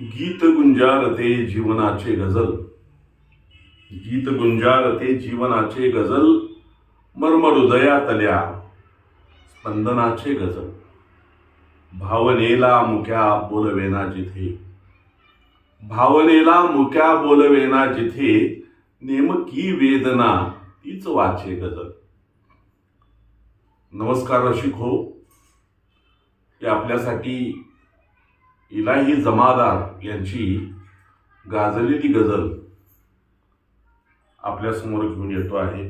गीत गुंजारते जीवनाचे गझल. गीत गुंजारते जीवनाचे गझल मर्मर हृदयातल्या स्पंदनाचे गझल. भावनेला मुक्या बोलवेना जिथे. भावनेला मुक्या बोलवेना जिथे नेमकी वेदना तीच वाचे गजल नमस्कार रसिक हो हे आपल्यासाठी इलाही जमादार यांची गाजलेली गझल आपल्यासमोर घेऊन येतो आहे.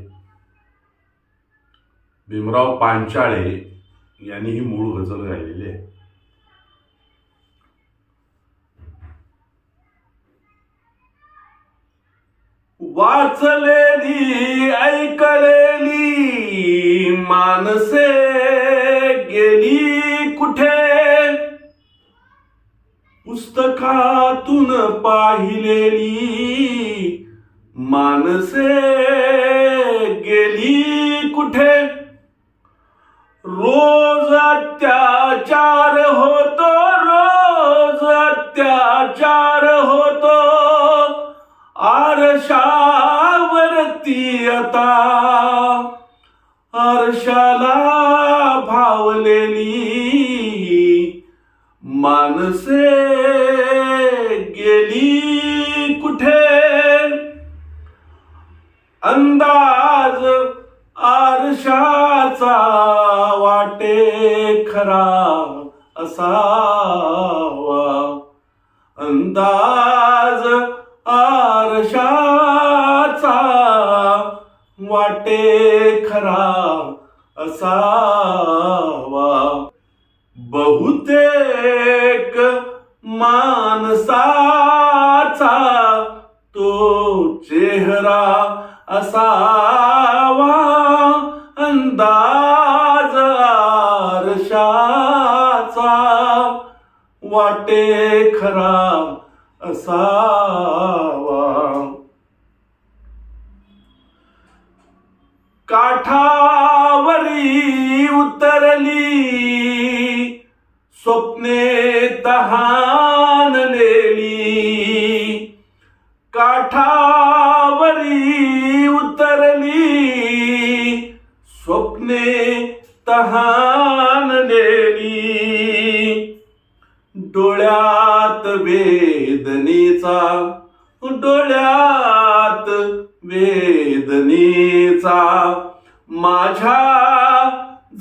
भीमराव पांचाळे यांनी ही मूळ गझल गायलेली आहे. वाचलेली ऐकलेली पाहिलेली माणसे गेली कुठे? रोज अत्याचार होतो रोज अत्याचार होतो. आरशावरती आता आरशाला भावलेली माणसे अंदाज आरशाचा वाटे खरा असावा. अंदाज आरशाचा वाटे खरा असावा. बहुतेक माणसाचा तो चेहरा असावा अंदाज आरशाचा. वाटे खरा असावा. काठावरी उतरली स्वप्ने तहान वेदनेचा डोळ्यात वेदनेचा. माझ्या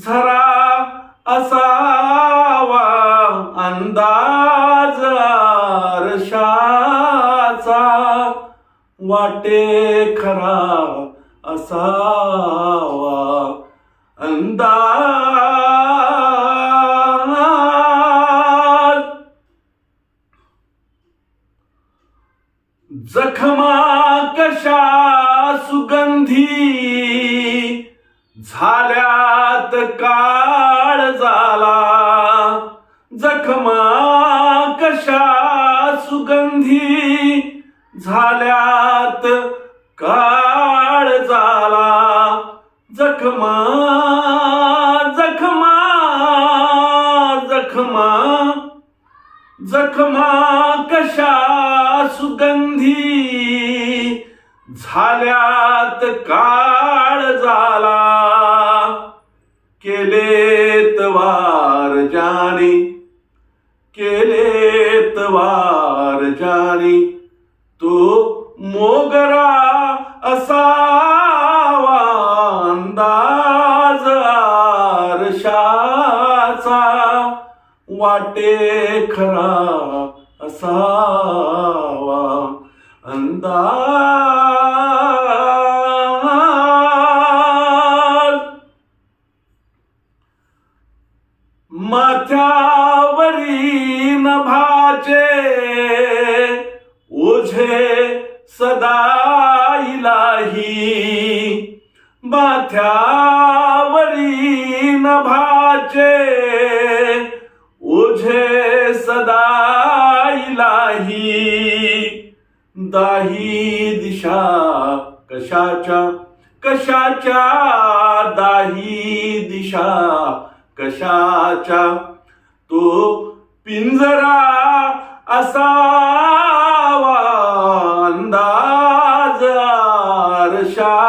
झरा असावा अंदाज आरशाचा. वाटे खरा असावा अंदाज जखमा कशा सुगंधी झाल्यात काळ झाला. जखमा कशा सुगंधी झाल्यात काळ झाला. जखमा जखमा जखमा जखमा कशा सुगंधी झाल्यात काळ झाला केलेत वार जानी केलेत वार जानी तो मोगरा असावा अंदाज आरशाचा. वाटे खरा असा अंदाज माथ्यावरी भाजे ओझे सदा इलाही. न नभाचे ओझे सदा दाही दिशा कशाच्या कशाच्या दाही दिशा कशाच्या? तो पिंजरा असावा अंदाज आरशाचा.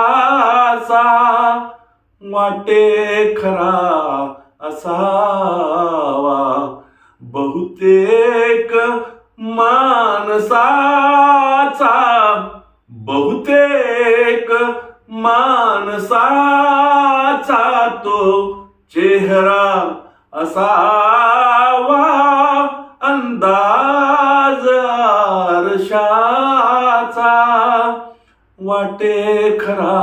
वाटे खरा असावा बहुतेक मानसा तो चेहरा असावा अंदाज आरशाचा. वाटे खरा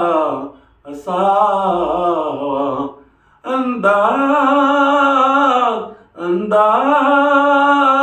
असावा अंदाज अंदाज.